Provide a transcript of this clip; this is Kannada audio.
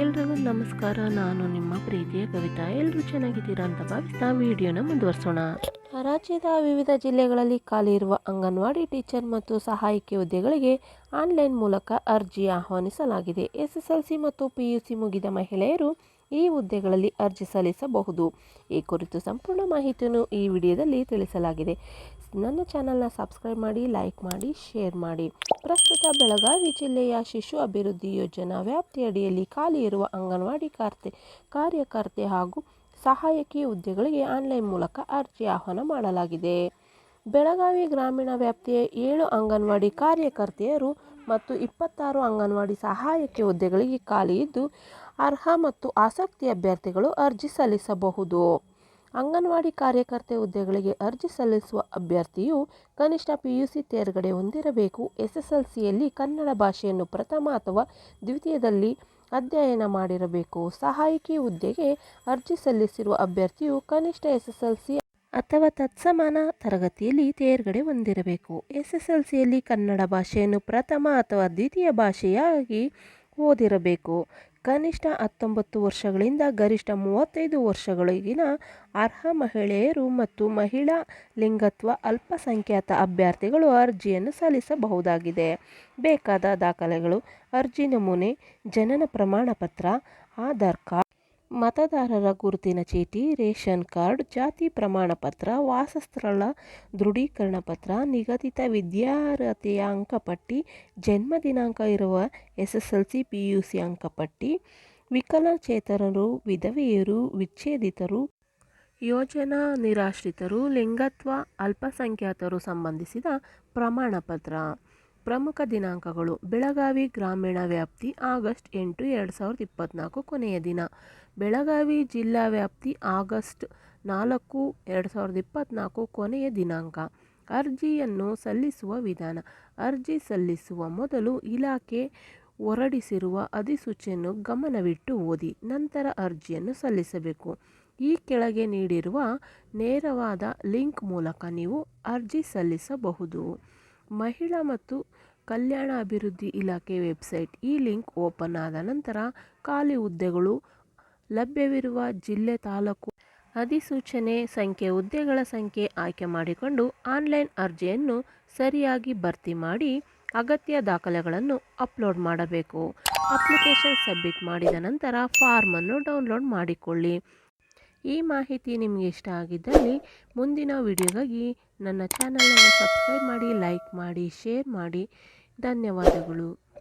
ಎಲ್ರಿಗೂ ನಮಸ್ಕಾರ. ನಾನು ನಿಮ್ಮ ಪ್ರೀತಿಯ ಕವಿತಾ. ಎಲ್ಲರೂ ಚೆನ್ನಾಗಿದ್ದೀರಾ ಅಂತ ಭಾವಿಸ್ತಾ ವಿಡಿಯೋನ ಮುಂದುವರಿಸೋಣ. ರಾಜ್ಯದ ವಿವಿಧ ಜಿಲ್ಲೆಗಳಲ್ಲಿ ಖಾಲಿ ಇರುವ ಅಂಗನವಾಡಿ ಟೀಚರ್ ಮತ್ತು ಸಹಾಯಕಿ ಹುದ್ದೆಗಳಿಗೆ ಆನ್ಲೈನ್ ಮೂಲಕ ಅರ್ಜಿ ಆಹ್ವಾನಿಸಲಾಗಿದೆ. ಎಸ್ಎಸ್ಎಲ್ಸಿ ಮತ್ತು ಪಿಯುಸಿ ಮುಗಿದ ಮಹಿಳೆಯರು ಈ ಹುದ್ದೆಗಳಲ್ಲಿ ಅರ್ಜಿ ಸಲ್ಲಿಸಬಹುದು. ಈ ಕುರಿತು ಸಂಪೂರ್ಣ ಮಾಹಿತಿಯನ್ನು ಈ ವಿಡಿಯೋದಲ್ಲಿ ತಿಳಿಸಲಾಗಿದೆ. ನನ್ನ ಚಾನಲ್ನ ಸಬ್ಸ್ಕ್ರೈಬ್ ಮಾಡಿ, ಲೈಕ್ ಮಾಡಿ, ಶೇರ್ ಮಾಡಿ. ಪ್ರಸ್ತುತ ಬೆಳಗಾವಿ ಜಿಲ್ಲೆಯ ಶಿಶು ಅಭಿವೃದ್ಧಿ ಯೋಜನಾ ವ್ಯಾಪ್ತಿಯಡಿಯಲ್ಲಿ ಖಾಲಿ ಇರುವ ಅಂಗನವಾಡಿ ಕಾರ್ತೆ, ಕಾರ್ಯಕರ್ತೆ ಹಾಗೂ ಸಹಾಯಕಿ ಹುದ್ದೆಗಳಿಗೆ ಆನ್ಲೈನ್ ಮೂಲಕ ಅರ್ಜಿ ಆಹ್ವಾನ ಮಾಡಲಾಗಿದೆ. ಬೆಳಗಾವಿ ಗ್ರಾಮೀಣ ವ್ಯಾಪ್ತಿಯ ಏಳು ಅಂಗನವಾಡಿ ಕಾರ್ಯಕರ್ತೆಯರು ಮತ್ತು ಇಪ್ಪತ್ತಾರು ಅಂಗನವಾಡಿ ಸಹಾಯಕಿ ಹುದ್ದೆಗಳಿಗೆ ಖಾಲಿ ಇದ್ದು ಅರ್ಹ ಮತ್ತು ಆಸಕ್ತಿ ಅಭ್ಯರ್ಥಿಗಳು ಅರ್ಜಿ ಸಲ್ಲಿಸಬಹುದು. ಅಂಗನವಾಡಿ ಕಾರ್ಯಕರ್ತೆ ಹುದ್ದೆಗಳಿಗೆ ಅರ್ಜಿ ಸಲ್ಲಿಸುವ ಅಭ್ಯರ್ಥಿಯು ಕನಿಷ್ಠ ಪಿಯುಸಿ ತೇರ್ಗಡೆ ಹೊಂದಿರಬೇಕು. ಎಸ್ಎಸ್ಎಲ್ಸಿಯಲ್ಲಿ ಕನ್ನಡ ಭಾಷೆಯನ್ನು ಪ್ರಥಮ ಅಥವಾ ದ್ವಿತೀಯದಲ್ಲಿ ಅಧ್ಯಯನ ಮಾಡಿರಬೇಕು. ಸಹಾಯಕಿ ಹುದ್ದೆಗೆ ಅರ್ಜಿ ಸಲ್ಲಿಸಿರುವ ಅಭ್ಯರ್ಥಿಯು ಕನಿಷ್ಠ ಎಸ್ಎಸ್ಎಲ್ಸಿ ಅಥವಾ ತತ್ಸಮಾನ ತರಗತಿಯಲ್ಲಿ ತೇರ್ಗಡೆ ಹೊಂದಿರಬೇಕು. ಎಸ್ ಎಸ್ ಎಲ್ ಸಿಯಲ್ಲಿ ಕನ್ನಡ ಭಾಷೆಯನ್ನು ಪ್ರಥಮ ಅಥವಾ ದ್ವಿತೀಯ ಭಾಷೆಯಾಗಿ ಓದಿರಬೇಕು. ಕನಿಷ್ಠ ಹತ್ತೊಂಬತ್ತು ವರ್ಷಗಳಿಂದ ಗರಿಷ್ಠ ಮೂವತ್ತೈದು ವರ್ಷಗಳಿಗಿನ ಅರ್ಹ ಮಹಿಳೆಯರು ಮತ್ತು ಮಹಿಳಾ ಲಿಂಗತ್ವ ಅಲ್ಪಸಂಖ್ಯಾತ ಅಭ್ಯರ್ಥಿಗಳು ಅರ್ಜಿಯನ್ನು ಸಲ್ಲಿಸಬಹುದಾಗಿದೆ. ಬೇಕಾದ ದಾಖಲೆಗಳು, ಅರ್ಜಿ ನಮೂನೆ, ಜನನ ಪ್ರಮಾಣಪತ್ರ, ಆಧಾರ್ ಕಾರ್ಡ್ ಮತದಾರರ ಗುರುತಿನ ಚೀಟಿ, ರೇಷನ್ ಕಾರ್ಡ್, ಜಾತಿ ಪ್ರಮಾಣ ಪತ್ರ ವಾಸಸ್ಥಳ ದೃಢೀಕರಣ ಪತ್ರ, ನಿಗದಿತ ವಿದ್ಯಾರ್ಹತೆಯ ಅಂಕಪಟ್ಟಿ ಜನ್ಮ ದಿನಾಂಕ ಇರುವ S S L C P U C ಅಂಕಪಟ್ಟಿ ವಿಕಲಚೇತನರು, ವಿಧವೆಯರು, ವಿಚ್ಛೇದಿತರು, ಯೋಜನಾ ನಿರಾಶ್ರಿತರು, ಲಿಂಗತ್ವ, ಅಲ್ಪಸಂಖ್ಯಾತರು ಸಂಬಂಧಿಸಿದ ಪ್ರಮಾಣ ಪತ್ರ ಪ್ರಮುಖ ದಿನಾಂಕಗಳು ಬೆಳಗಾವಿ ಗ್ರಾಮೀಣ ವ್ಯಾಪ್ತಿ ಆಗಸ್ಟ್ ಎಂಟು ಎರಡು ಸಾವಿರದ ಇಪ್ಪತ್ತ್ನಾಲ್ಕು ಕೊನೆಯ ದಿನ. ಬೆಳಗಾವಿ ಜಿಲ್ಲಾ ವ್ಯಾಪ್ತಿ ಆಗಸ್ಟ್ ನಾಲ್ಕು ಎರಡು ಸಾವಿರದ ಇಪ್ಪತ್ತ್ನಾಲ್ಕು ಕೊನೆಯ ದಿನಾಂಕ. ಅರ್ಜಿಯನ್ನು ಸಲ್ಲಿಸುವ ವಿಧಾನ. ಅರ್ಜಿ ಸಲ್ಲಿಸುವ ಮೊದಲು ಇಲಾಖೆ ಹೊರಡಿಸಿರುವ ಅಧಿಸೂಚನೆಯನ್ನು ಗಮನವಿಟ್ಟು ಓದಿ, ನಂತರ ಅರ್ಜಿಯನ್ನು ಸಲ್ಲಿಸಬೇಕು. ಈ ಕೆಳಗೆ ನೀಡಿರುವ ನೇರವಾದ ಲಿಂಕ್ ಮೂಲಕ ನೀವು ಅರ್ಜಿ ಸಲ್ಲಿಸಬಹುದು. ಮಹಿಳಾ ಮತ್ತು ಕಲ್ಯಾಣ ಅಭಿವೃದ್ಧಿ ಇಲಾಖೆ ವೆಬ್ಸೈಟ್. ಈ ಲಿಂಕ್ ಓಪನ್ ಆದ ನಂತರ ಖಾಲಿ ಹುದ್ದೆಗಳು ಲಭ್ಯವಿರುವ ಜಿಲ್ಲೆ ತಾಲೂಕು ಅಧಿಸೂಚನೆ ಸಂಖ್ಯೆ, ಹುದ್ದೆಗಳ ಸಂಖ್ಯೆ ಆಯ್ಕೆ ಮಾಡಿಕೊಂಡು ಆನ್ಲೈನ್ ಅರ್ಜಿಯನ್ನು ಸರಿಯಾಗಿ ಭರ್ತಿ ಮಾಡಿ ಅಗತ್ಯ ದಾಖಲೆಗಳನ್ನು ಅಪ್ಲೋಡ್ ಮಾಡಬೇಕು. ಅಪ್ಲಿಕೇಶನ್ ಸಬ್ಮಿಟ್ ಮಾಡಿದ ನಂತರ ಫಾರ್ಮನ್ನು ಡೌನ್ಲೋಡ್ ಮಾಡಿಕೊಳ್ಳಿ. ಈ ಮಾಹಿತಿ ನಿಮಗೆ ಇಷ್ಟ ಆಗಿದ್ದಲ್ಲಿ ಮುಂದಿನ ವಿಡಿಯೋಗಾಗಿ ನನ್ನ ಚಾನಲನ್ನು ಸಬ್ಸ್ಕ್ರೈಬ್ ಮಾಡಿ, ಲೈಕ್ ಮಾಡಿ, ಶೇರ್ ಮಾಡಿ. ಧನ್ಯವಾದಗಳು.